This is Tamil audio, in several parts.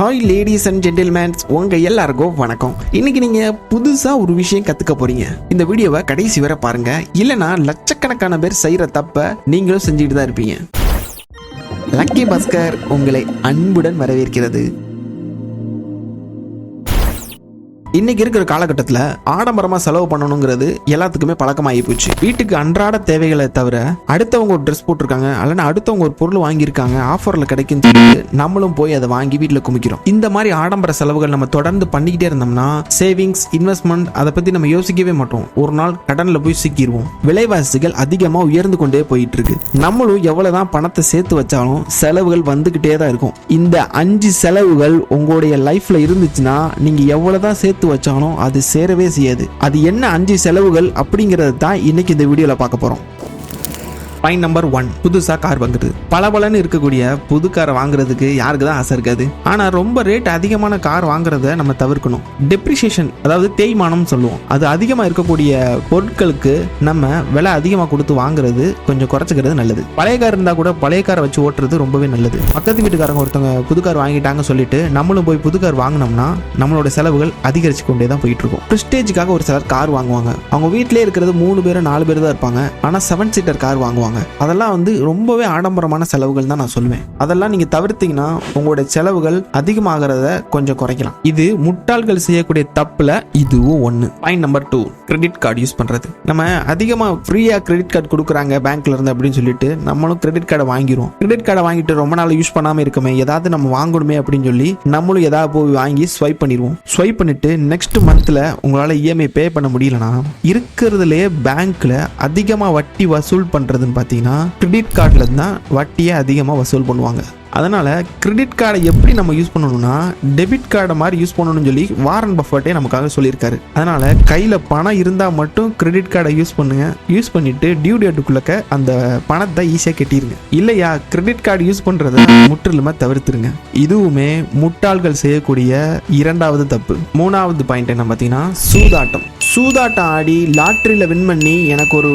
ஹாய் லேடிஸ் அண்ட் ஜென்டில்மேன்ஸ் உங்க எல்லாருக்கும் வணக்கம். இன்னைக்கு நீங்க புதுசா ஒரு விஷயம் கத்துக்க போறீங்க. இந்த வீடியோவை கடைசி வரை பாருங்க. இல்லனா லட்சக்கணக்கான பேர் செய்யற தப்ப நீங்களும் செஞ்சுட்டு தான் இருப்பீங்க. லக்கி பாஸ்கர் உங்களை அன்புடன் வரவேற்கிறது. இன்னைக்கு இருக்கிற காலகட்டத்தில் ஆடம்பரமா செலவு பண்ணணுங்கிறது எல்லாத்துக்குமே பழக்கமாகி போச்சு. வீட்டுக்கு அன்றாட தேவைகளை தவிர அடுத்தவங்க ஒரு ட்ரெஸ் போட்டிருக்காங்க அல்லனா அடுத்தவங்க ஒரு பொருள் வாங்கியிருக்காங்க ஆஃபர்ல கிடைக்குன்னு சொல்லிட்டு நம்மளும் போய் அதை வாங்கி வீட்டில் குமிக்கிறோம். இந்த மாதிரி ஆடம்பர செலவுகள் நம்ம தொடர்ந்து பண்ணிக்கிட்டே இருந்தோம்னா சேவிங்ஸ் இன்வெஸ்ட்மெண்ட் அதை பத்தி நம்ம யோசிக்கவே மாட்டோம். ஒரு நாள் கடன்ல போய் சிக்கிடுவோம் விலைவாசிகள் அதிகமாக உயர்ந்து கொண்டே போயிட்டு இருக்கு நம்மளும் எவ்வளவுதான் பணத்தை சேர்த்து வச்சாலும் செலவுகள் வந்துகிட்டே தான் இருக்கும். இந்த அஞ்சு செலவுகள் உங்களுடைய லைஃப்ல இருந்துச்சுன்னா நீங்க எவ்வளவுதான் சேர்த்து வச்சாலும் அது சேரவே செய்யாது. அது என்ன அஞ்சு செலவுகள் அப்படிங்கிறது தான் இன்னைக்கு இந்த வீடியோல பார்க்க போறோம். பாயிண்ட் நம்பர் ஒன் புதுசா கார் வாங்குறது பளபளன்னு இருக்கக்கூடிய புது காரை வாங்குறதுக்கு யாருக்கு தான் ஆசை இருக்காது. ஆனா ரொம்ப ரேட் அதிகமான கார் வாங்குறத நம்ம தவிர்க்கணும். டெப்ரிசியேஷன் அதாவது தேய்மானம் சொல்லுவோம். அது அதிகமா இருக்கக்கூடிய பொருட்களுக்கு நம்ம விலை அதிகமா கொடுத்து வாங்குறது கொஞ்சம் குறைச்சிக்கிறது நல்லது. பழைய கார் இருந்தா கூட பழைய காரை வச்சு ஓட்டுறது ரொம்பவே நல்லது. பக்கத்து வீட்டுக்காரங்க ஒருத்தவங்க புது கார் வாங்கிட்டாங்க சொல்லிட்டு நம்மளும் போய் புது கார் வாங்கினோம்னா நம்மளோட செலவுகள் அதிகரிச்சு கொண்டே தான் போயிட்டு இருக்கும். ப்ரிஸ்டேஜுக்காக ஒரு சிலர் கார் வாங்குவாங்க. அவங்க வீட்டிலே இருக்கிறது மூணு பேரும் நாலு பேர் தான் இருப்பாங்க. ஆனா செவன் சீட்டர் கார் வாங்குவாங்க. அதெல்லாம் வந்து ரொம்பவே ஆடம்பரமான செலவுகள் தான் நான் சொல்லுவேன். அதெல்லாம் நீங்க தவிர்த்தீங்கன்னா உங்களுடைய செலவுகள் அதிகமாகிறத கொஞ்சம் குறைக்கலாம். இது முட்டாள்கள் செய்யக்கூடிய தப்புல இதுவும் ஒண்ணு. Point number two credit card use பண்றது. நம்ம அதிகமா ஃப்ரீயா கிரெடிட் கார்டு கொடுக்குறாங்க பேங்க்ல இருந்து அப்படின்னு சொல்லிட்டு நம்மளும் கிரெடிட் கார்டை வாங்கிடுவோம் கிரெடிட் கார்டை வாங்கிட்டு ரொம்ப நாள் யூஸ் பண்ணாம இருக்குமே ஏதாவது நம்ம வாங்கணுமே அப்படின்னு சொல்லி நம்மளும் ஏதாவது போய் வாங்கி ஸ்வைப் பண்ணிடுவோம். ஸ்வைப் பண்ணிட்டு நெக்ஸ்ட் மந்த்ல உங்களால இஎம்ஐ பே பண்ண முடியலனா இருக்கிறதுலே பேங்க்ல அதிகமா வட்டி வசூல் பண்றதுன்னு பார்த்தீங்கன்னா கிரெடிட் கார்டில் தான் வட்டியை அதிகமாக வசூல் பண்ணுவாங்க. அதனால் கிரெடிட் கார்டை எப்படி நம்ம யூஸ் பண்ணணும்னா டெபிட் கார்டை மாதிரி யூஸ் பண்ணணும்னு சொல்லி வாரன் பஃபர்ட்டே நமக்காக சொல்லியிருக்காரு. அதனால் கையில் பணம் இருந்தால் மட்டும் கிரெடிட் கார்டை யூஸ் பண்ணுங்க. யூஸ் பண்ணிட்டு டியூ டேட்டுக்குள்ளக்க அந்த பணத்தை ஈஸியாக கட்டிருங்க. இல்லையா கிரெடிட் கார்டு யூஸ் பண்ணுறத முற்றிலுமாக தவிர்த்துருங்க. இதுவுமே முட்டாள்கள் செய்யக்கூடிய இரண்டாவது தப்பு. மூணாவது பாயிண்ட் என்ன பார்த்தீங்கன்னா சூதாட்டம். சூதாட்டம் ஆடி லாட்ரியில் வின் பண்ணி எனக்கு ஒரு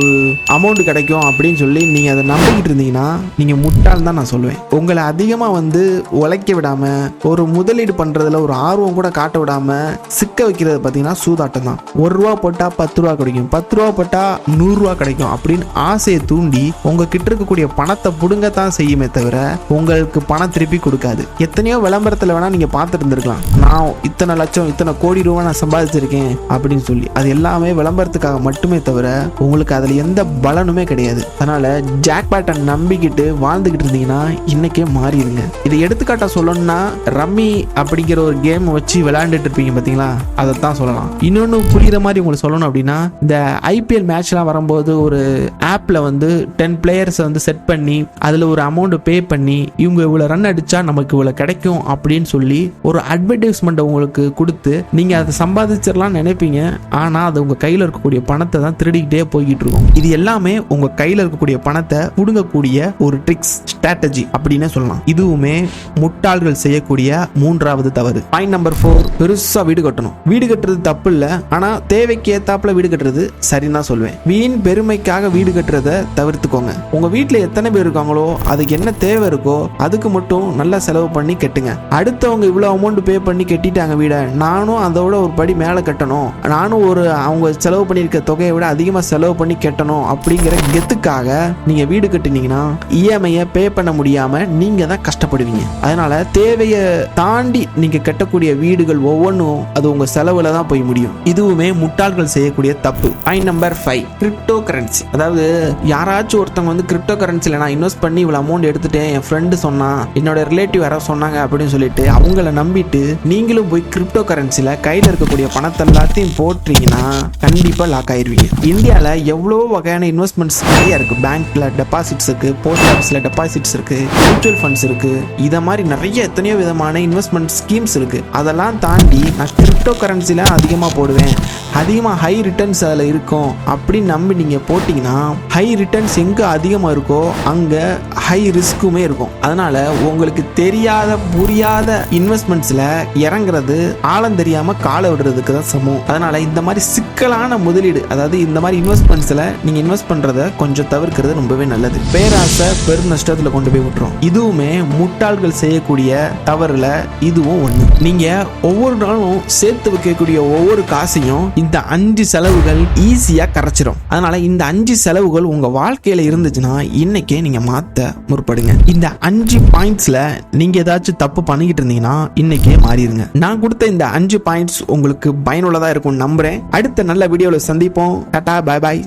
அமௌண்ட் கிடைக்கும் அப்படின்னு சொல்லி நீங்கள் அதை நம்பிக்கிட்டு இருந்தீங்கன்னா நீங்கள் முட்டாள் தான் நான் சொல்லுவேன் உங்களை அதிக அதிகமாக வந்து உழைக்க விடாமல் ஒரு முதலீடு பண்ணுறதுல ஒரு ஆர்வம் கூட காட்ட விடாமல் சிக்க வைக்கிறது பார்த்தீங்கன்னா சூதாட்டம் தான். ஒரு ரூபா போட்டால் பத்து ரூபா கிடைக்கும். பத்து ரூபா போட்டால் நூறுரூவா கிடைக்கும் அப்படின்னு ஆசையை தூண்டி உங்ககிட்ட இருக்கக்கூடிய பணத்தை பிடுங்கத்தான் செய்யுமே தவிர உங்களுக்கு பணம் திருப்பி கொடுக்காது. எத்தனையோ விளம்பரத்தில் வேணால் நீங்கள் பார்த்துட்டு இருந்திருக்கலாம். நான் இத்தனை லட்சம் இத்தனை கோடி ரூபா நான் சம்பாதிச்சிருக்கேன் அப்படின்னு சொல்லி. அது எல்லாமே விளம்பரத்துக்காக மட்டுமே தவிர உங்களுக்கு அதில் எந்த பலனுமே கிடையாது. அதனால் ஜாக்பேட்டை நம்பிக்கிட்டு வாழ்ந்துக்கிட்டு இருந்தீங்கன்னா இன்றைக்கே மாறி மாறிடுங்க இதை எடுத்துக்காட்டாக சொல்லணும்னா ரம்மி அப்படிங்கிற ஒரு கேம் வச்சு விளையாண்டுட்டு இருப்பீங்க பார்த்தீங்களா அதை தான் சொல்லலாம். இன்னொன்று புரியுற மாதிரி உங்களுக்கு சொல்லணும் அப்படின்னா இந்த ஐபிஎல் மேட்ச்லாம் வரும்போது ஒரு ஆப்பில் வந்து டென் பிளேயர்ஸை வந்து செட் பண்ணி அதில் ஒரு அமௌண்ட் பே பண்ணி இவங்க இவ்வளோ ரன் அடித்தா நமக்கு இவ்வளோ கிடைக்கும் அப்படின்னு சொல்லி ஒரு அட்வர்டைஸ்மெண்ட் உங்களுக்கு கொடுத்து நீங்கள் அதை சம்பாதிச்சிடலாம் நினைப்பீங்க. ஆனால் அது உங்கள் கையில் இருக்கக்கூடிய பணத்தை தான் திருடிக்கிட்டே போய்கிட்டு இருக்கும். இது எல்லாமே உங்கள் கையில் இருக்கக்கூடிய பணத்தை பிடுங்கக்கூடிய ஒரு ட்ரிக்ஸ் ஸ்ட்ராட்டஜி அப்படின்னே சொல்லலாம். இதுவுமே முட்டாள்கள் செய்யக்கூடிய மூன்றாவது தவறு. பாயிண்ட் நம்பர் ஃபோர் பெருசா வீடு கட்டணும். வீடு கட்டுறது தப்பு இல்லை ஆனால் தேவைக்கு ஏத்தாப்புல வீடு கட்டுறது சரின்னு தான் சொல்லுவேன் வீண் பெருமைக்காக வீடு கட்டுறத தவிர்த்துக்கோங்க. உங்க வீட்டில் எத்தனை பேர் இருக்காங்களோ அதுக்கு என்ன தேவை இருக்கோ அதுக்கு மட்டும் நல்லா செலவு பண்ணி கட்டுங்க. அடுத்தவங்க இவ்வளோ அமௌண்ட் பே பண்ணி கட்டிட்டாங்க வீடை நானும் அதோட ஒரு படி மேலே கட்டணும். நானும் ஒரு அவங்க செலவு பண்ணியிருக்க தொகையை விட அதிகமாக செலவு பண்ணி கட்டணும் அப்படிங்கிற கெத்துக்காக நீங்க வீடு கட்டினீங்கன்னா இஎம்ஐயை பே பண்ண முடியாம நீங்க தான் கஷ்டப்படுவீங்க. அதனால தேவையை தாண்டி நீங்க கட்டக்கூடிய வீடுகள் ஒவ்வொன்றும் அது உங்க செலவுல தான் போய் முடியும். இதுவுமே முட்டாள்கள் செய்யக்கூடிய தப்பு. Point number five crypto currency அதாவது யாராச்சும் ஒருத்தவங்க வந்து கிரிப்டோ கரன்சியில் நான் இன்வெஸ்ட் பண்ணி இவ்வளோ அமௌண்ட் எடுத்துட்டேன் என் ஃப்ரெண்டு சொன்னான் என்னோட ரிலேட்டிவ் யாராவது சொன்னாங்க அப்படின்னு சொல்லிட்டு அவங்கள நம்பிட்டு நீங்களும் போய் கிரிப்டோ கரன்சியில் கையில் இருக்கக்கூடிய பணத்தை எல்லாத்தையும் போட்டீங்கன்னா கண்டிப்பாக லாக் ஆயிருவீங்க. இந்தியாவில் எவ்வளோ வகையான இன்வெஸ்ட்மெண்ட்ஸ் நிறைய இருக்கு. பேங்க்ல டெபாசிட்ஸ் இருக்கு போஸ்ட் ஆஃபீஸில் டெபாசிட்ஸ் இருக்கு மியூச்சுவல் ஃபண்ட்ஸ் இருக்கு. இதை மாதிரி நிறைய எத்தனையோ விதமான இன்வெஸ்ட்மெண்ட் ஸ்கீம்ஸ் இருக்கு. அதெல்லாம் தாண்டி நான் கிரிப்டோ கரன்சியில் அதிகமாக போடுவேன். அதிகமாக ஹை ரிட்டர்ன்ஸ் அதில் இருக்கும். அப்படின்னு நம்பி நீங்கள் போட்டிங்கன்னா ஹை ரிட்டர்ன்ஸ் எங்கே அதிகமாக இருக்கோ அங்கே ஹை ரிஸ்க்குமே இருக்கும். அதனால் உங்களுக்கு தெரியாத புரியாத இன்வெஸ்ட்மெண்ட்ஸில் இறங்குறது ஆழம் தெரியாமல் காலை விடுறதுக்கு தான் சமம். அதனால் இந்த மாதிரி சிக்கலான முதலீடு அதாவது இந்த மாதிரி இன்வெஸ்ட்மெண்ட்ஸில் நீங்கள் இன்வெஸ்ட் பண்ணுறத கொஞ்சம் தவிர்க்கிறது ரொம்பவே நல்லது. பேராசை பெரு நஷ்டத்தில் கொண்டு போய் விட்டுரும். இதுவுமே முட்டாள்கள் செய்யக்கூடிய தவறில் இதுவும் ஒன்று நீங்கள் ஒவ்வொரு நாளும் சேர்த்து வைக்கக்கூடிய ஒவ்வொரு காசையும் இந்த அஞ்சு செலவுகள் ஈஸியா கரைச்சிரும். அதனால இந்த அஞ்சு செலவுகள் உங்க வாழ்க்கையில இருந்துச்சுன்னா இன்னைக்கே நீங்க மாத்த முற்படுங்க. இந்த அஞ்சு பாயிண்ட்ஸ்ல நீங்க ஏதாச்சும் தப்பு பண்ணிக்கிட்டு இருந்தீங்கன்னா இன்னைக்கே மாறிடுங்க. நான் கொடுத்த இந்த அஞ்சு பாயிண்ட்ஸ் உங்களுக்கு பயனுள்ளதா இருக்கும் நம்புறேன். அடுத்த நல்ல வீடியோவில் சந்திப்போம். டாடா பாய் பாய்